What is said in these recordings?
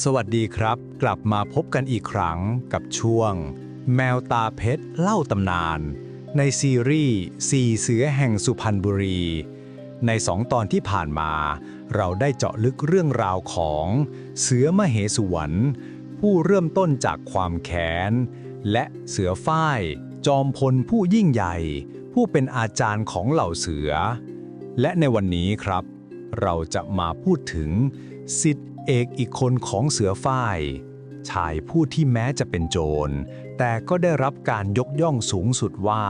สวัสดีครับ กลับมาพบกันอีกครั้งกับช่วง แมวตาเพชรเล่าตำนาน ในซีรีส์สี่เสือแห่งสุพรรณบุรี ในสองตอนที่ผ่านมา เราได้เจาะลึกเรื่องราวของ เสือมเหสวรรผู้เริ่มต้นจากความแค้น และเสือฝ้าย จอมพลผู้ยิ่งใหญ่ ผู้เป็นอาจารย์ของเหล่าเสือ และในวันนี้ครับ เราจะมาพูดถึงสิทธิ เอกอีกคนของเสือฝ้าย ชายผู้ที่แม้จะเป็นโจร แต่ก็ได้รับการยกย่องสูงสุดว่า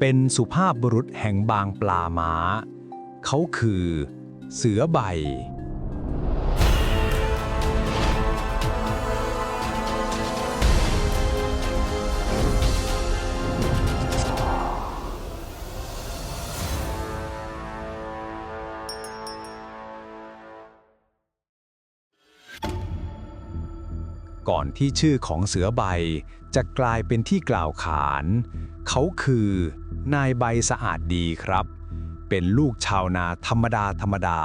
เป็นสุภาพบุรุษแห่งบางปลาม้า เขาคือ เสือใบ ก่อนที่ชื่อของเสือใบ จะกลายเป็นที่กล่าวขาน เขาคือ นายใบสะอาดดีครับ เป็นลูกชาวนาธรรมดาธรรมดา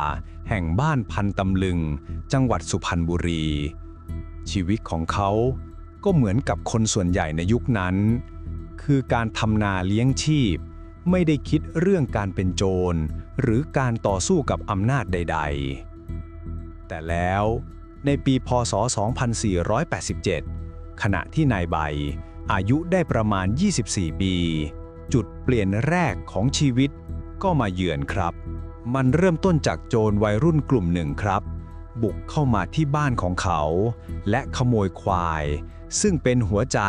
แห่งบ้านพันตำลึง จังหวัดสุพรรณบุรี ชีวิตของเขาก็เหมือนกับคนส่วนใหญ่ในยุคนั้น คือการทำนาเลี้ยงชีพ ไม่ได้คิดเรื่องการเป็นโจร หรือการต่อสู้กับอำนาจใด ๆ แต่แล้ว ในปีพศ 2487 ขณะที่นายใบ อายุได้ประมาณ 24 ปี จุดเปลี่ยนแรกของชีวิตก็มาเยือนครับ มันเริ่มต้นจากโจรวัยรุ่นกลุ่มหนึ่งครับ บุกเข้ามาที่บ้านของเขา และขโมยควาย ซึ่งเป็นหัวใจ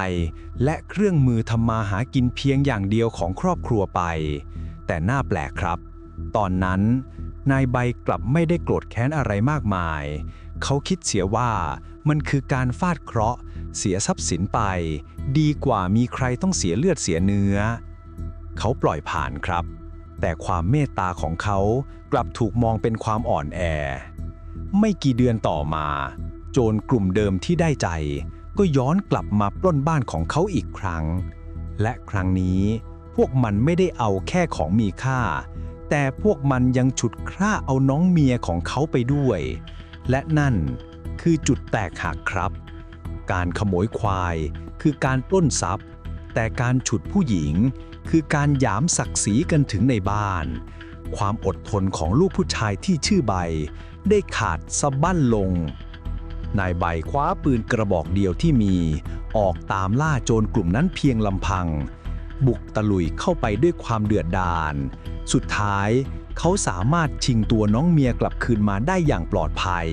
และเครื่องมือทำมาหากินเพียงอย่างเดียวของครอบครัวไป แต่น่าแปลกครับ ตอนนั้นนายใบกลับไม่ได้โกรธแค้นอะไรมากมาย เขาคิดเสียว่ามันคือการฟาดเคราะห์ เสียทรัพย์สินไป ดีกว่ามีใครต้องเสียเลือดเสียเนื้อ เขาปล่อยผ่านครับ แต่ความเมตตาของเขากลับถูกมองเป็นความอ่อนแอ ไม่กี่เดือนต่อมา โจรกลุ่มเดิมที่ได้ใจ ก็ย้อนกลับมาปล้นบ้านของเขาอีกครั้ง และครั้งนี้พวกมันไม่ได้เอาแค่ของมีค่า แต่พวกมันยังฉุดคร่าเอาน้องเมียของเขาไปด้วย และนั่นคือจุดแตกหักครับ การขโมยควายคือการปล้นทรัพย์ แต่การฉุดผู้หญิงคือการหยามศักดิ์ศรีกันถึงในบ้าน ความอดทนของลูกผู้ชายที่ชื่อใบ ได้ขาดสะบั้นลง นายใบคว้าปืนกระบอกเดียวที่มี ออกตามล่าโจรกลุ่มนั้นเพียงลำพัง บุกตะลุยเข้าไปด้วยความเดือดดาล สุดท้าย เขาสามารถชิงตัวน้องเมียกลับคืนมาได้อย่างปลอดภัย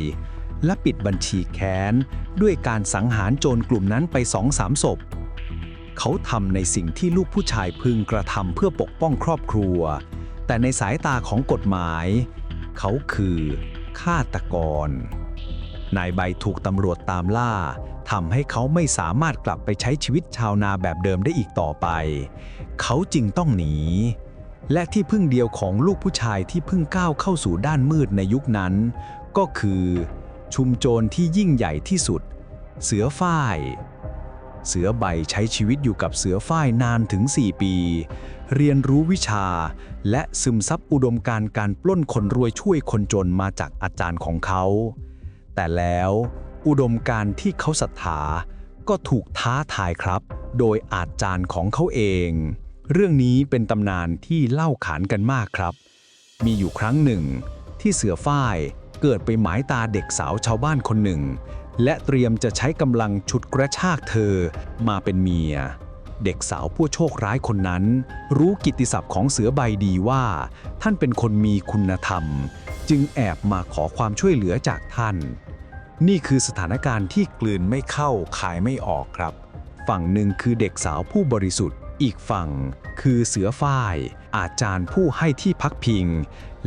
และปิดบัญชีแค้น ด้วยการสังหารโจรกลุ่มนั้นไปสองสามศพ เขาทำในสิ่งที่ลูกผู้ชายพึงกระทำเพื่อปกป้องครอบครัว แต่ในสายตาของกฎหมาย เขาคือฆาตกร นายใบถูกตำรวจตามล่าทำให้เขาไม่สามารถกลับไปใช้ชีวิตชาวนาแบบเดิมได้อีกต่อไป เขาจึงต้องหนี และที่พึ่งเดียวของลูกผู้ชายที่เพิ่งก้าวเข้าสู่ด้านมืดในยุคนั้น ก็คือชุมโจรที่ยิ่งใหญ่ที่สุด เสือฝ้าย เสือใบใช้ชีวิตอยู่กับเสือฝ้ายนานถึง 4 ปี เรียนรู้วิชา และซึมซับอุดมการณ์การปล้นคนรวยช่วยคนจนมาจากอาจารย์ของเขา แต่แล้วอุดมการณ์ที่เขาศรัทธาก็ถูกท้าทายครับ โดยอาจารย์ของเขาเอง เรื่องนี้เป็นตำนานที่เล่าขานกันมากครับ มีอยู่ครั้งหนึ่ง ที่เสือฝ้ายเกิดไปหมายตาเด็กสาวชาวบ้านคนหนึ่ง และเตรียมจะใช้กำลังฉุดกระชากเธอมาเป็นเมีย เด็กสาวผู้โชคร้ายคนนั้น รู้กิตติศัพท์ของเสือใบดีว่า ท่านเป็นคนมีคุณธรรม จึงแอบมาขอความช่วยเหลือจากท่าน นี่คือสถานการณ์ที่กลืนไม่เข้าขายไม่ออกครับ ฝั่งหนึ่งคือเด็กสาวผู้บริสุทธิ์ อีกฝั่งคือเสือฝ้าย อาจารย์ผู้ให้ที่พักพิง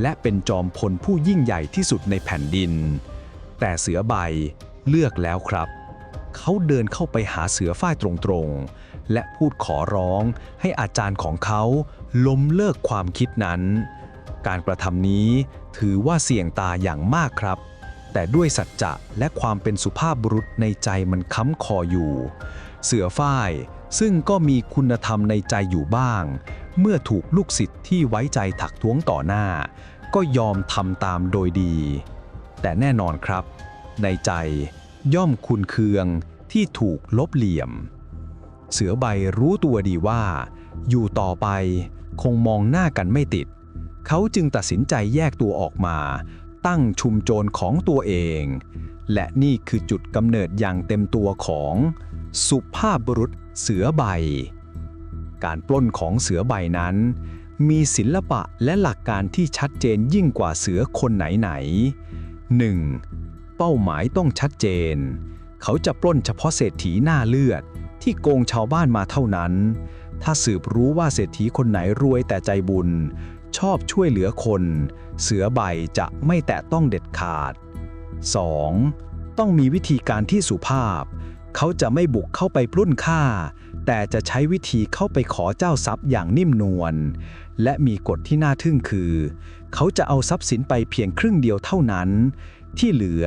และเป็นจอมพลผู้ยิ่งใหญ่ที่สุดในแผ่นดิน แต่เสือใบเลือกแล้วครับ เขาเดินเข้าไปหาเสือฝ้ายตรงๆ และพูดขอร้องให้อาจารย์ของเขาล้มเลิกความคิดนั้น การกระทำนี้ถือว่าเสี่ยงตาอย่างมากครับแต่ด้วยสัจจะและความเป็นสุภาพบุรุษในใจมันค้ำคออยู่ เสือฝ้าย ซึ่งก็มีคุณธรรมในใจอยู่บ้าง เมื่อถูกลูกศิษย์ที่ไว้ใจถักท้วงต่อหน้า ก็ยอมทำตามโดยดี แต่แน่นอนครับ ในใจย่อมคุณเคืองที่ถูกลบเหลี่ยม เสือใบรู้ตัวดีว่า อยู่ต่อไปคงมองหน้ากันไม่ติด เขาจึงตัดสินใจแยกตัวออกมา ตั้งชุมโจรของตัวเอง และนี่คือจุดกำเนิดอย่างเต็มตัวของ สุภาพบุรุษ เสือใบ การปล้นของเสือใบนั้น มีศิลปะและหลักการที่ชัดเจนยิ่งกว่าเสือคนไหนๆ 1. เป้าหมายต้องชัดเจน เขาจะปล้นเฉพาะเศรษฐีหน้าเลือด ที่โกงชาวบ้านมาเท่านั้น ถ้าสืบรู้ว่าเศรษฐีคนไหนรวยแต่ใจบุญ ชอบช่วยเหลือคน เสือใบจะไม่แตะต้องเด็ดขาด 2. ต้องมีวิธีการที่สุภาพ เขาจะไม่บุกเข้าไปปล้นฆ่า แต่จะใช้วิธีเข้าไปขอเจ้าทรัพย์อย่างนิ่มนวล และมีกฎที่น่าทึ่งคือ เขาจะเอาทรัพย์สินไปเพียงครึ่งเดียวเท่านั้น ที่เหลือ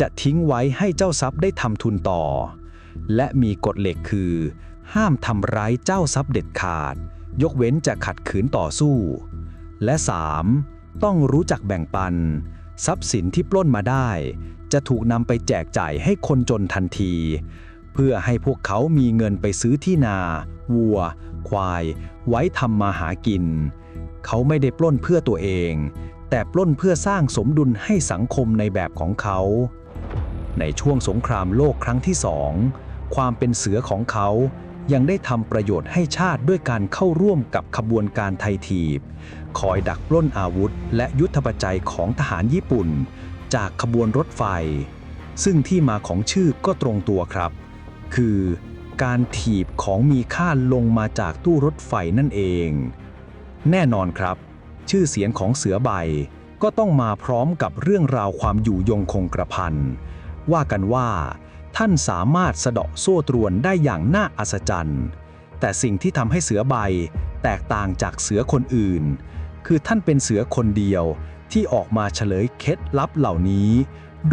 จะทิ้งไว้ให้เจ้าทรัพย์ได้ทำทุนต่อ และมีกฎเหล็กคือ ห้ามทำร้ายเจ้าทรัพย์เด็ดขาด ยกเว้นจะขัดขืนต่อสู้ และ 3. ต้องรู้จักแบ่งปัน ทรัพย์สินที่ปล้นมาได้ จะถูกนำไปแจกจ่ายให้คนจนทันที เพื่อให้พวกเขามีเงินไปซื้อที่นา วัว ควาย ไว้ทำมาหากิน เขาไม่ได้ปล้นเพื่อตัวเอง แต่ปล้นเพื่อสร้างสมดุลให้สังคมในแบบของเขา ในช่วงสงครามโลกครั้งที่สองความเป็นเสือของเขา ยังได้ทำประโยชน์ให้ชาติด้วยการเข้าร่วมกับขบวนการไทยทีบ คอยดักปล้นอาวุธ และยุทธปจจัยของทหารญี่ปุ่น จากขบวนรถไฟ ซึ่งที่มาของชื่อก็ตรงตัวครับ คือการถีบของมีค่าลงมาจากตู้รถไฟนั่นเอง แน่นอนครับ ชื่อเสียงของเสือใบก็ต้องมาพร้อมกับเรื่องราวความอยู่ยงคงกระพันว่ากันว่า ท่านสามารถสะเดาะโซ่ตรวนได้อย่างน่าอัศจรรย์ แต่สิ่งที่ทำให้เสือใบแตกต่างจากเสือคนอื่น คือท่านเป็นเสือคนเดียวที่ออกมาเฉลยเคล็ดลับเหล่านี้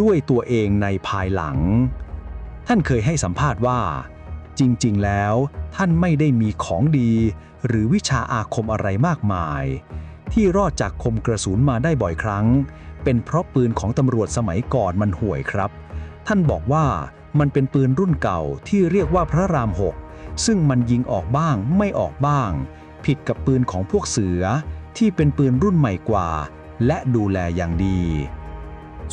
ด้วยตัวเองในภายหลัง ท่านเคยให้สัมภาษณ์ว่า จริงๆ แล้ว ท่านไม่ได้มีของดี หรือวิชาอาคมอะไรมากมาย ที่รอดจากคมกระสุนมาได้บ่อยครั้ง เป็นเพราะปืนของตำรวจสมัยก่อนมันห่วยครับ ท่านบอกว่า มันเป็นปืนรุ่นเก่าที่เรียกว่าพระรามหกซึ่งมันยิงออกบ้างไม่ออกบ้าง ผิดกับปืนของพวกเสือ ที่เป็นปืนรุ่นใหม่กว่า และดูแลอย่างดี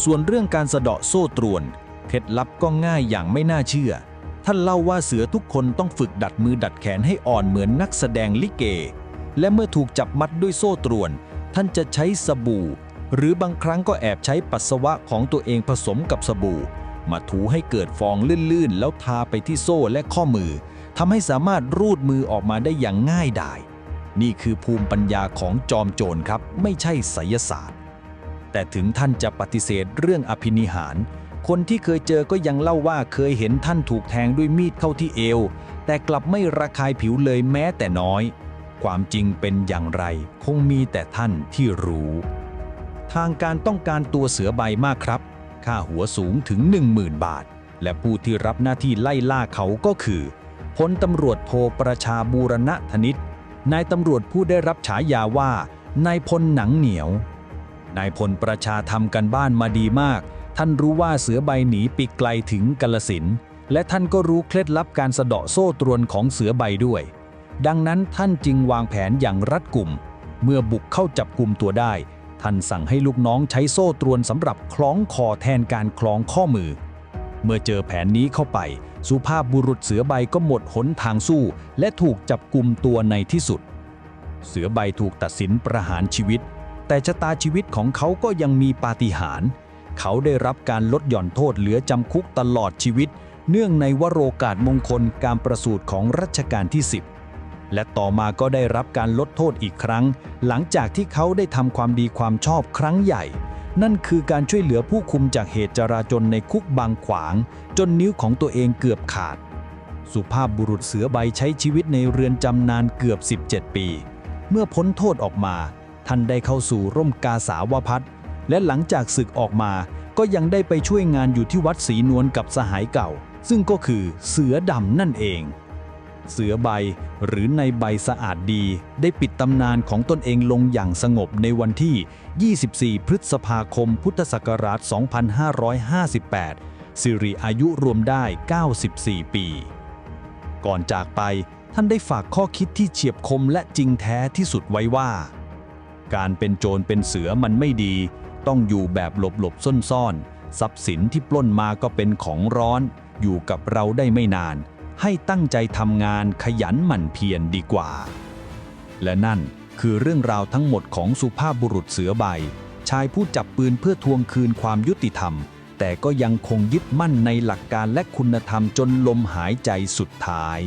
ส่วนเรื่องการสะเดาะโซ่ตรวนเคล็ดลับก็ง่ายอย่างไม่น่าเชื่อ ท่านเล่าว่าเสือทุกคนต้องฝึกดัดมือดัดแขนให้อ่อนเหมือนนักแสดงลิเก และเมื่อถูกจับมัดด้วยโซ่ตรวน ท่านจะใช้สบู่ หรือบางครั้งก็แอบใช้ปัสสาวะของตัวเองผสมกับสบู่ มาถูให้เกิดฟองลื่นๆ แล้วทาไปที่โซ่และข้อมือทำให้สามารถรูดมือออกมาได้อย่างง่ายดาย นี่คือภูมิปัญญาของจอมโจรครับ ไม่ใช่ไสยศาสตร์ แต่ถึงท่านจะปฏิเสธเรื่องอภินิหาร คนที่เคยเจอก็ยังเล่าว่าเคยเห็นท่านถูกแทงด้วยมีดเข้าที่เอว แต่กลับไม่ระคายผิวเลยแม้แต่น้อย ความจริงเป็นอย่างไร คงมีแต่ท่านที่รู้ ทางการต้องการตัวเสือใบมากครับ ค่าหัวสูงถึง 10,000 บาท และผู้ที่รับหน้าที่ไล่ล่าเขาก็คือพลตำรวจโทประชาบูรณะธนิตนายตำรวจผู้ได้รับฉายาว่านายพลหนังเหนียวนายพลประชาทำกันบ้านมาดีมาก ท่านรู้ว่าเสือใบหนีปีกไกลถึงกาลสินและท่านก็รู้เคล็ดลับการสะเดาะโซ่ตรวนของเสือใบด้วย ดังนั้นท่านจึงวางแผนอย่างรัดกุม เมื่อบุกเข้าจับกลุ่มตัวได้ ท่านสั่งให้ลูกน้องใช้โซ่ตรวนสำหรับคล้องคอแทนการคล้องข้อมือ เมื่อเจอแผนนี้เข้าไป สุภาพบุรุษเสือใบก็หมดหนทางสู้ และถูกจับกลุ่มตัวในที่สุด เสือใบถูกตัดสินประหารชีวิต แต่ชะตาชีวิตของเขาก็ยังมีปาฏิหาริย์เขาได้รับการลดหย่อนโทษเหลือจำคุกตลอดชีวิต เนื่องในวโรกาสมงคลการประสูติของรัชกาลที่ 10 และต่อมาก็ได้รับการลดโทษอีกครั้ง หลังจากที่เขาได้ทำความดีความชอบครั้งใหญ่ นั่นคือการช่วยเหลือผู้คุมจากเหตุจราจนในคุกบางขวาง จนนิ้วของตัวเองเกือบขาด สุภาพบุรุษเสือใบใช้ชีวิตในเรือนจำนานเกือบ 17 ปี เมื่อพ้นโทษออกมา ท่านได้เข้าสู่ร่มกาสาวพัฒน์และหลังจากศึกออกมาก็ยังได้ไปช่วยงานอยู่ที่วัดศรีนวลกับสหายเก่า ซึ่งก็คือเสือดำนั่นเอง เสือใบ หรือในใบสะอาดดี ได้ปิดตำนานของตนเองลงอย่างสงบในวันที่ 24 พฤษภาคม พุทธศักราช 2558 สิริอายุรวมได้ 94 ปี ก่อนจากไปท่านได้ฝากข้อคิดที่เฉียบคมและจริงแท้ที่สุดไว้ว่า การเป็นโจรเป็นเสือมันไม่ดี ต้องอยู่แบบหลบหลบซ่อนซ่อนทรัพย์สินที่ปล้นมาก็เป็นของร้อน อยู่กับเราได้ไม่นาน ให้ตั้งใจทำงานขยันหมั่นเพียรดีกว่า และนั่นคือเรื่องราวทั้งหมดของสุภาพบุรุษเสือใบ ชายผู้จับปืนเพื่อทวงคืนความยุติธรรม แต่ก็ยังคงยึดมั่นในหลักการและคุณธรรมจนลมหายใจสุดท้าย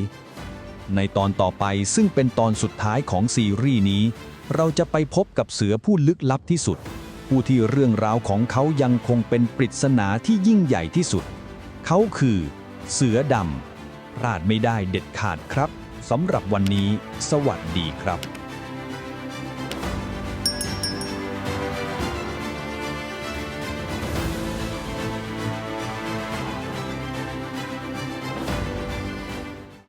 ในตอนต่อไปซึ่งเป็นตอนสุดท้ายของซีรีส์นี้ เราจะไปพบกับเสือผู้ลึกลับที่สุด ผู้ที่เรื่องราวของเขายังคงเป็นปริศนาที่ยิ่งใหญ่ที่สุด เขาคือ เสือดำ พลาดไม่ได้เด็ดขาดครับสำหรับวันนี้ สวัสดีครับ